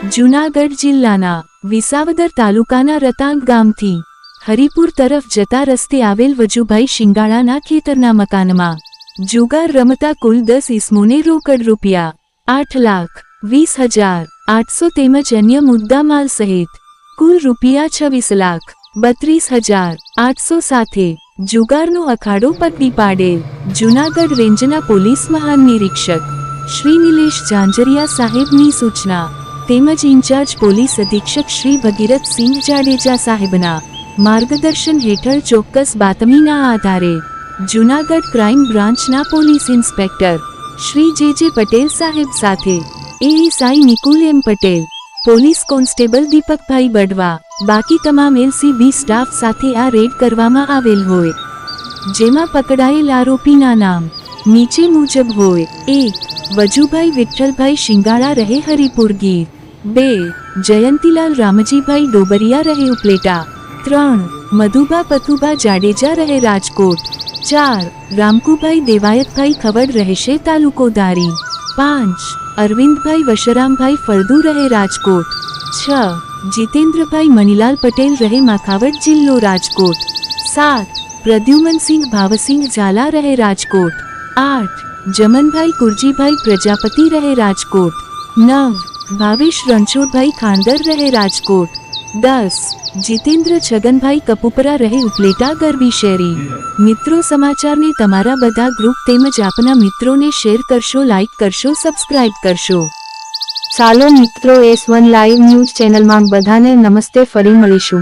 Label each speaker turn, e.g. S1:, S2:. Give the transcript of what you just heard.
S1: જૂનાગઢ જિલ્લાના વિસાવદર તાલુકાના રતાંગ ગામથી હરિપુર તરફ જતા રસ્તે આવેલ વજુભાઈ શિંગાળાના ખેતરના મકાનમાં જુગાર રમતા કુલ દસ ઇસમોને રોકડ રૂપિયા આઠ લાખ વીસ હજાર આઠસો તેમજ અન્ય મુદ્દામાલ સહિત કુલ રૂપિયા છવ્વીસ લાખ બત્રીસ હજાર આઠસો સાથે જુગારનો અખાડો પકડી પાડેલ જૂનાગઢ રેન્જના પોલીસ મહાનિરીક્ષક શ્રી નિલેશ ઝાંઝરિયા સાહેબની સૂચના તેમજ ઇન્ચાર્જ પોલીસ અધિક્ષક શ્રી ભગીરથસિંહ જાડેજા સાહેબના માર્ગદર્શન હેઠળ ચોક્કસ બાતમીના આધારે જૂનાગઢ ક્રાઇમ બ્રાન્ચના police inspector Shri J J Patel સાહેબ સાથે ASI Nikul M Patel, police constable Deepakbhai Badva, બાકી તમામ એલસીબી સ્ટાફ સાથે આ રેડ કરવામાં આવેલ હોય. જેમાં પકડાયેલ આરોપીના નામ નીચે મુજબ હોય. એક વજુભાઈ વિઠ્ઠલભાઈ શિંગાળા રહે હરિપુર ગીર. બે, જયંતીલાલ રામજીભાઈ ડોબરિયા રહે ઉપલેટા. ત્રણ, મધુબા પથુબા જાડેજા રહે રાજકોટ. ચાર, રામકુભાઈ દેવાયતભાઈ ખવડ રહેશે તાલુકો દારી પાંચ, અરવિંદભાઈ વશરામભાઈ ફળદુ રહે રાજકોટ. છ, જીતેન્દ્રભાઈ મણિલાલ પટેલ રહે માખાવટ જિલ્લો રાજકોટ. સાત, પ્રદ્યુમનસિંહ ભાવસિંહ ઝાલા રહે રાજકોટ. આઠ, જમનભાઈ કુરજીભાઈ પ્રજાપતિ રહે રાજકોટ. નવ ભાવેશ રણછોડભાઈ ખાંડર રહે રાજકોટ દસ જીતેન્દ્ર છગનભાઈ કપૂપરા રહે ઉપલેટા ગરબી શેરી મિત્રો સમાચારને તમારા બધા ગ્રુપ તેમજ આપના મિત્રોને શેર કરશો લાઇક કરશો સબસ્ક્રાઇબ કરશો.
S2: ચાલો મિત્રો એસ વન લાઈવ ન્યૂઝ ચેનલમાં બધાને નમસ્તે, ફરી મળીશું.